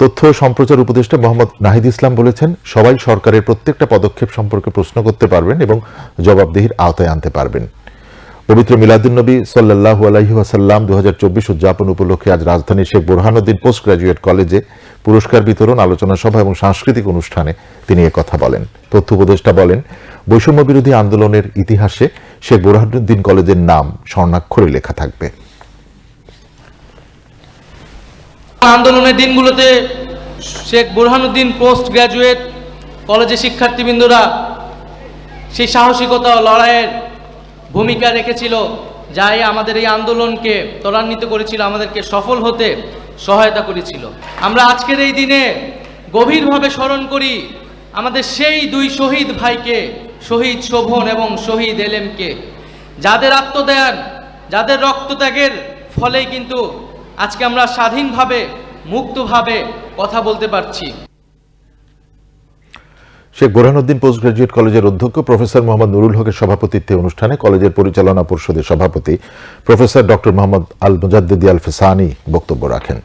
তথ্য ও সম্প্রচার উপদেষ্টা মোহাম্মদ নাহিদ ইসলাম বলেছেন, সবাই সরকারের প্রত্যেকটা পদক্ষেপ সম্পর্কে প্রশ্ন করতে পারবেন এবং জবাবদিহির আওতায় আনতে পারবেন। পবিত্র মিলাদুন্নবী সাল্লাহ আলাইহি ওয়াসাল্লাম দুহাজার চব্বিশ উদযাপন উপলক্ষে আজ রাজধানীর শেখ বোরহানুদ্দিন পোস্ট গ্রাজুয়েট কলেজে পুরস্কার বিতরণ, আলোচনা সভা এবং সাংস্কৃতিক অনুষ্ঠানে তিনি কথা বলেন। তথ্য উপদেষ্টা বলেন বৈষম্য বিরোধী আন্দোলনের ইতিহাসে শেখ বোরহানুদ্দিন কলেজের নাম স্বর্ণাক্ষরে লেখা থাকবে। আন্দোলনের দিনগুলোতে শেখ বুরহানুদ্দিন পোস্ট গ্র্যাজুয়েট কলেজের শিক্ষার্থীবৃন্দরা সেই সাহসিকতা লড়াইয়ের ভূমিকা রেখেছিল, যাই আমাদের এই আন্দোলনকে ত্বরান্বিত করেছিল, আমাদেরকে সফল হতে সহায়তা করেছিল। আমরা আজকের এই দিনে গভীরভাবে স্মরণ করি আমাদের সেই দুই শহীদ ভাইকে, শহীদ শোভন এবং শহীদ এলেমকে। যাদের আত্মদান যাদের রক্তত্যাগের ফলেই কিন্তু আজকে আমরা স্বাধীনভাবে মুক্তভাবে কথা বলতে পারছি। শেখ বোরহানুদ্দিন পোস্ট গ্রাজুয়েট কলেজের অধ্যক্ষ, প্রফেসর মোহাম্মদ নুরুল হকের সভাপতিত্বে অনুষ্ঠানে কলেজের পরিচালনা পরিষদের সভাপতি প্রফেসর ডক্টর মোহাম্মদ আল মুজাদ্দিদি আল ফেসানি বক্তব্য রাখেন।